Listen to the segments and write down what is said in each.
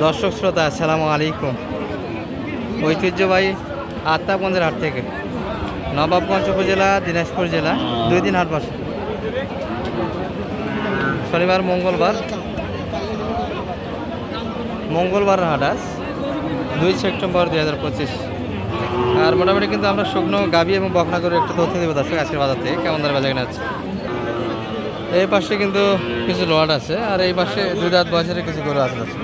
দর্শক শ্রোতা, আসসালামু আলাইকুম। ঐতিহ্যবাহী আত্মাগঞ্জের হাট থেকে নবাবগঞ্জ উপজেলা, দিনাজপুর জেলা, দুই দিন হাট বসে। শনিবার, মঙ্গলবার। মঙ্গলবার হাট আজ, দুই সেপ্টেম্বর দুই হাজার পঁচিশ। আর মোটামুটি কিন্তু আমরা শুকনো গাভী এবং বকনা করে একটা তথ্য দেবো দর্শক আজকের বাজার থেকে, কেমন দরে বাজার কিনা আছে এই পাশে কিন্তু কিছু লোয়াট আছে, আর এই পাশে দুই রাত বয়সের কিছু গরু আছে দর্শক।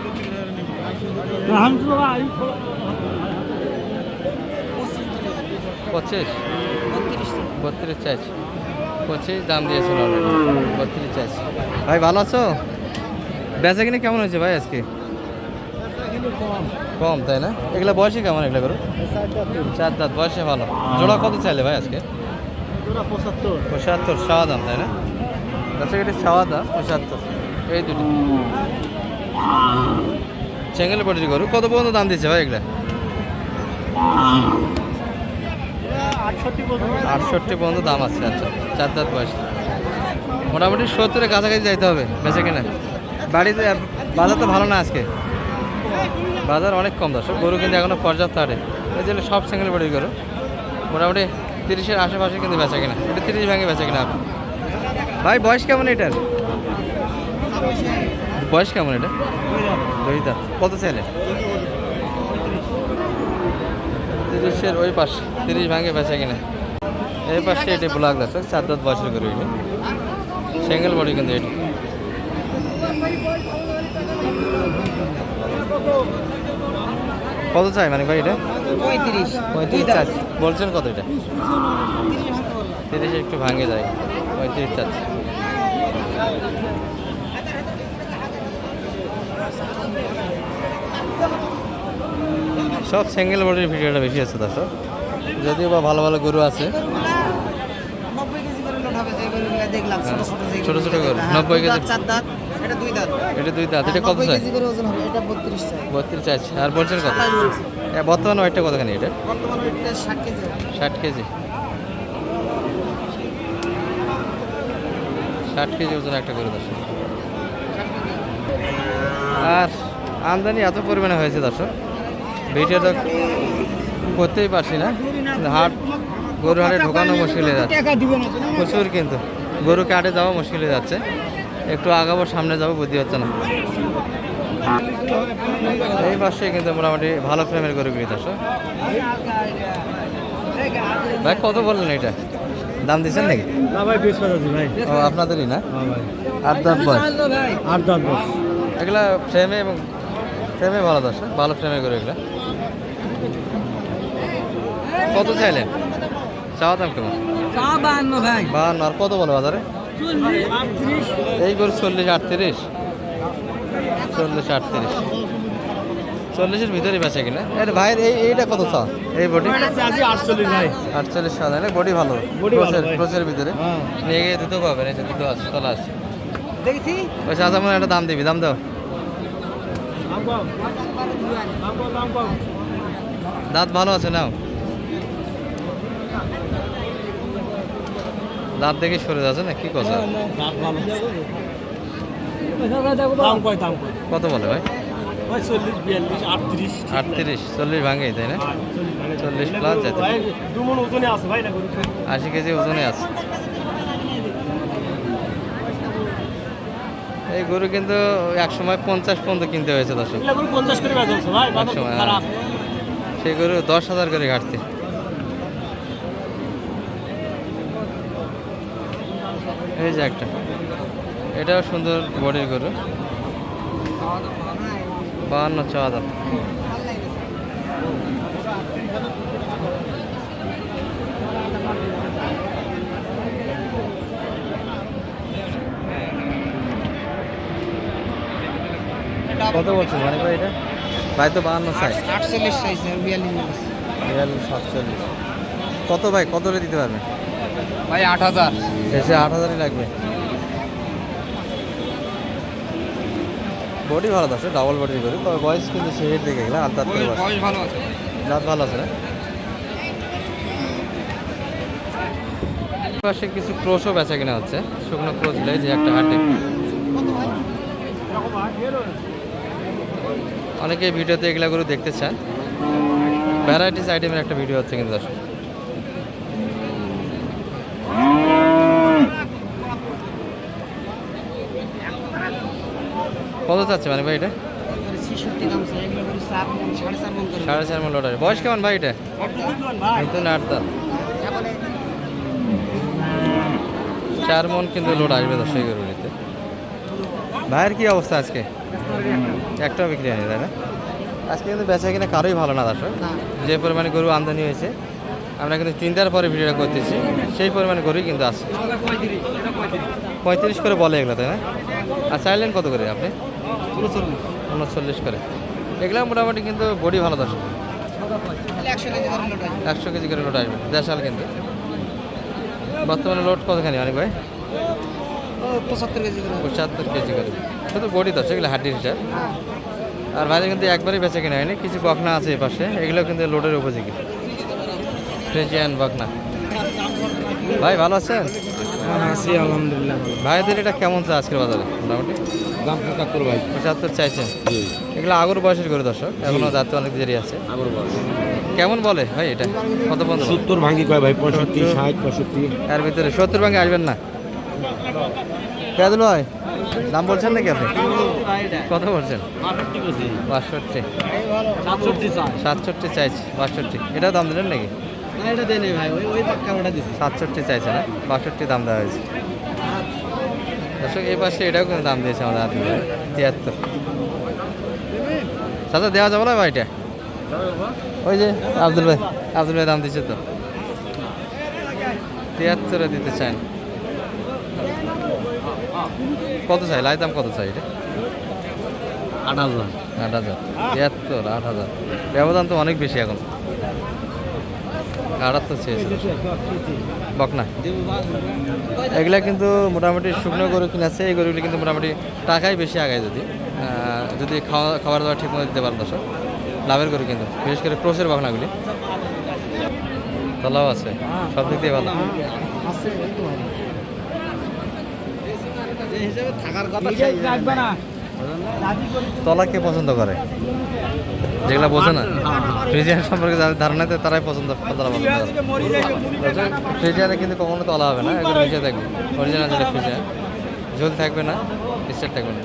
পঁচিশ। বত্রিশ। চাইছি। পঁচিশ দাম দিয়েছিল বত্রিশ চাইছি। ভাই ভালো আছো? বেচা কিনে কেমন হয়েছে ভাই আজকে? কম তাই না? এগুলা বয়সে কেমন এগুলো করো চার দাঁত বয়সে ভালো। জোড়া কত চাইলে ভাই আজকে? পঁচাত্তর সাওয়া দাম তাই না? আচ্ছা এটা সাওয়া দাম পঁচাত্তর। এই দুটো। চেঙ্গেল পটির গরু। কত পর্যন্ত দাম দিচ্ছে ভাই এগুলা? আটষট্টি পর্যন্ত। দাম আছে আচ্ছা। চার দাঁত বয়স। মোটামুটি সত্তরের কাছাকাছি যাইতে হবে বেঁচে কিনা। বাড়িতে বাজার তো ভালো না আজকে। বাজার অনেক কম দর্শক গরু কিন্তু এখনও পর্যাপ্ত হারে। এই যে সব সিঙ্গেল বাড়ির গরু মোটামুটি তিরিশের আশেপাশে কিন্তু বেচা কিনা। এটা তিরিশ ভাঙে বেচা কিনা। ভাই বয়স কেমন এটার? বয়স কেমন এটা? দুই দাঁত কত ছেলে? তিরিশের ওই পাশে তিরিশ ভাঙে বেচা কিনা। এই পাশে এটি ব্লক দর্শক চার দাঁত বছর করে এটি। সিঙ্গেল বডি কিন্তু এটি। কত চাই মানে ভাই এটা? পঁয়ত্রিশ। পঁয়ত্রিশ চার বলছেন কত এটা? তিরিশ একটু ভাঙে যায় পঁয়ত্রিশ চাচ্ছে। সব সিঙ্গেল বডির ভিডিওটা বেশি আছে দর্শক। যদিও বা ভালো ভালো গরু আছে। নব্বই ছোট ছোট গরু, 90 দুই কেজি। এটা দুই দাঁত। এটা দুই দাঁত এটা কত নব্বই চাই? বত্রিশ চাই। চাইছে আর বলছেন কত। বর্তমানে ওয়েটটা কতখানি এটা ষাট কেজি। ষাট কেজি। ওজন একটা করে দর্শক। আর আমদানি এত পরিমাণে হয়েছে দর্শক। ভিডিও তো করতেই পারছি না। হাট গরু হাটে ঢোকানো মুশকিল হয়ে যাচ্ছে। প্রচুর কিন্তু। গরুকে হাটে যাওয়া মুশকিল হয়ে যাচ্ছে। একটু আগাবো সামনে যাব বুদ্ধি হচ্ছে না। এই পাশে কিন্তু মোটামুটি ভালো ফ্রেমের গরুগুলি দর্শক ভাই কত বললেন এটা? দাম দিচ্ছেন নাকি? না ভাই ভাই। ও আপনাদেরই না? হ্যাঁ আট দাঁত বয়স আট দাঁত বস এগুলা ফ্রেমে এবং ফ্রেমে ভালো দশ ভালো ফ্রেমে করে এগুলা। কত চাইলেন? চাওয়া দাম কেমন? ভাই। বাহান্ন আর কত বলো বাজারে? এই করে চল্লিশ আটত্রিশ। চল্লিশ আটত্রিশ। চল্লিশের ভিতরে বেচে কিনা? এর ভাইয়ের এই এইটা কত চাও এই বডি? আটচল্লিশ ভাই। আটচল্লিশ না? বডি ভালো। ক্রোচের ভিতরে। হ্যাঁ। নিয়ে গিয়ে দুটো পাবেন এই দুটো আছে তলা আছে। দেখছি? ওই মনে একটা দাম দিবি দাম দাও। দাঁত ভালো আছে নাও। দাঁত দেখে সরে যাচ্ছে না? কি কথা? কয় কত বলে ভাই? আটত্রিশ। চল্লিশ ভাঙে তাই না? হ্যাঁ, চল্লিশ প্লাস যেতে আশি কেজি ওজনে আছে। এই গরু কিন্তু এক সময় পঞ্চাশ পর্যন্ত কিনতে হয়েছে দর্শক। একসময়, খারাপ। সেই গরু দশ হাজার করে ঘাটতি এই যে একটা। এটাও সুন্দর বডির গরু। বাহান্ন চাওয়া দাম কত বলছো মানে ভাই এটা? ভাই তো বাহান্ন সাইজ। আটচল্লিশ সাইজ বিয়াল্লিশ। বিয়াল্লিশ সাতচল্লিশ। কত ভাই? কত দিতে পারবেন ভাই আট হাজার। এসে আট হাজারই লাগবে। বডি ভালো আছে ডাবল বডি করি তবে বয়স কিন্তু সেই দিকে গেলে আট দাঁত বয়স ভালো আছে। দাঁত ভালো আছে না? পাশে কিছু ক্রোশও বেচা কিনা হচ্ছে। শুকনো ক্রোশ যে একটা হাটে। অনেকে ভিডিওতে এগুলা দেখতে চান। ভ্যারাইটিস আইটেমের একটা ভিডিও হচ্ছে কিন্তু দর্শক। কত চাচ্ছে মানে ভাই এটা সাড়ে চার মন লোডার বয়স কেমন ভাই এটা নতুন আট দাঁত। চার মন কিন্তু লোড আসবে দর্শক গরুগুলিতে ভাইয়ের কি অবস্থা আজকে? একটাও বিক্রি হয়নি তাই না? আজকে কিন্তু বেচা কিনা কারোই ভালো না দর্শক। যে পরিমাণে গরু আমদানি হয়েছে আমরা কিন্তু তিনটার পরে ভিডিওটা করতেছি। সেই পরিমাণে গরুই কিন্তু আসছে পঁয়ত্রিশ করে বলে এগুলো তাই না? আর চাইলেন কত করে আপনি? উনচল্লিশ করে। এগুলো মোটামুটি কিন্তু বডি ভালো দর্শক। একশো কেজি করে লোড আসবে। দেড়শাল কিন্তু। বর্তমানে লোড কতখানি অনেক ভাই? পঁচাত্তর কেজি করে। পঁচাত্তর কেজি করে। শুধু বডি তো সেগুলো হাড্ডির হিসাব। আর ভাই কিন্তু একবারই বেঁচে কিনা হয়নি কিছু বকনা আছে এই পাশে এগুলো কিন্তু লোডের উপযোগী। ফ্রেজিয়ান বকনা। ভাই ভালো আছেন? আছি আলহামদুলিল্লাহ ভাইদের এটা কেমন চা আজকের বাজারে? মোটামুটি? দাম পঁচাত্তর ভাই। পঁচাত্তর চাইছেন? এগুলো আগর বয়সের করে দর্শক এখনও দাঁত অনেক দেরি আছে। আগর বয়স। কেমন বলে ভাই এটা? কত বন্ধু সত্তর ভাঙ্গি কয় ভাই? পঁয়ষট্টি ষাট পঁয়ষট্টি। এর ভিতরে সত্তর ভাঙে আসবেন না? কেদুল ভাই দাম বলছেন নাকি আপনি? কত বলছেন? বাষট্টি। সাতষট্টি সাতষট্টি চাইছি বাষট্টি। এটাও দাম দিলেন নাকি? না এটা দেয় ভাই ওই ওই দিছি। সাতষট্টি চাইছে না বাষট্টি দাম দেওয়া হয়েছে। দর্শক এই পাশে এটাও কিন্তু দাম দিয়েছে আমাদের আদিল ভাই তিয়াত্তর। চাচা দেওয়া যাবে না ভাইটা ওই যে আব্দুল ভাই আব্দুল ভাই দাম দিচ্ছে তো। তিয়াত্তরে দিতে চান। কত চাই? লাই দাম কত চাই এটা? আট হাজার। আট হাজার তিয়াত্তর আট হাজার। ব্যবধান তো অনেক বেশি এখন। আটাত্তর চেয়েছে বক না। এগুলা কিন্তু মোটামুটি শুকনো গরু কিনেছে এই গরুগুলি কিন্তু মোটামুটি টাকাই বেশি আগায় যদি। যদি খাওয়া খাবার দাবার ঠিক মতো দিতে পারেন দর্শক। লাভের গরু কিন্তু বিশেষ করে ক্রোসের বাগনাগুলি তলাও আছে সব দিক দিয়ে ভালো। আছে। যে হিসেবে থাকার কথা তলা কে পছন্দ করে? যেগুলা বোঝে না। ফ্রিজিয়ান সম্পর্কে যাদের ধারণা আছে, তারাই পছন্দ তলা ফ্রিজিয়ানে কিন্তু কখনো তলা হবে না, এগুলো নিচে থাকবে। অরিজিনাল যেটা ফ্রিজিয়ান, ঝোল থাকবে না স্টেট থাকবে না।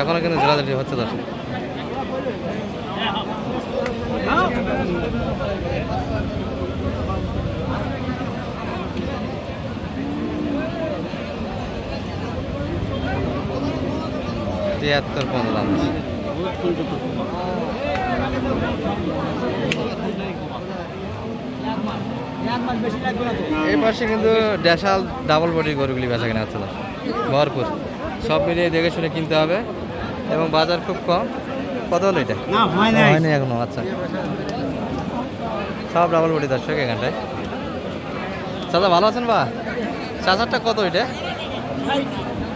এখনও কিন্তু ঝোলাঝুলি হচ্ছে দর্শক। তিয়াত্তর পনেরো দাম এই পাশে কিন্তু ড্যাশাল ডাবল বডির গরুগুলি বেচা কেনা হচ্ছে। ভরপুর। সব মিলিয়ে দেখে শুনে কিনতে হবে এবং বাজার খুব কম। কত হলো এটা? হয়নি এখনও আচ্ছা। সব ডাবল বডি দর্শক এখানটায়। চাচা ভালো আছেন বা? চাচারটা কত এটা?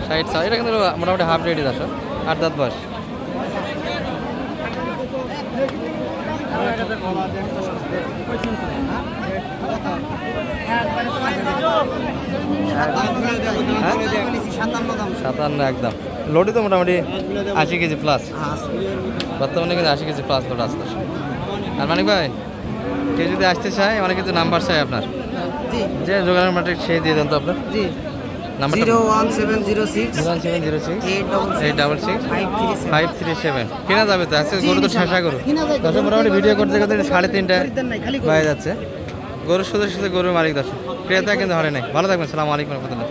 ষাট। এটা কিন্তু মোটামুটি হাফ রেডি দর্শক। আট দাঁত বয়স সাতান্ন একদম। লোডই তো মোটামুটি আশি কেজি প্লাস বর্তমানে কিন্তু আশি কেজি প্লাস লোড আসতে আর মানিক ভাই কেউ যদি আসতে চায় অনেক কিছু নাম্বার চাই আপনার। যে যোগাযোগ মাঠে সেই দিয়ে দেন তো আপনার। জি। নাম্বারটা zero one seven zero six one seven zero six eight double six five three seven কেনা যাবে তো আজকে গরু তো ইনশাআল্লাহ। গরু দশ দর্শক মোটামুটি ভিডিও করতে করতে সাড়ে তিনটা। হয়ে যাচ্ছে গরুর সাথে সাথে গরুর মালিক দর্শক ক্রেতা কিন্তু হরে নাই ভালো থাকবেন সালাম আলাইকুম রহমতুল্লাহ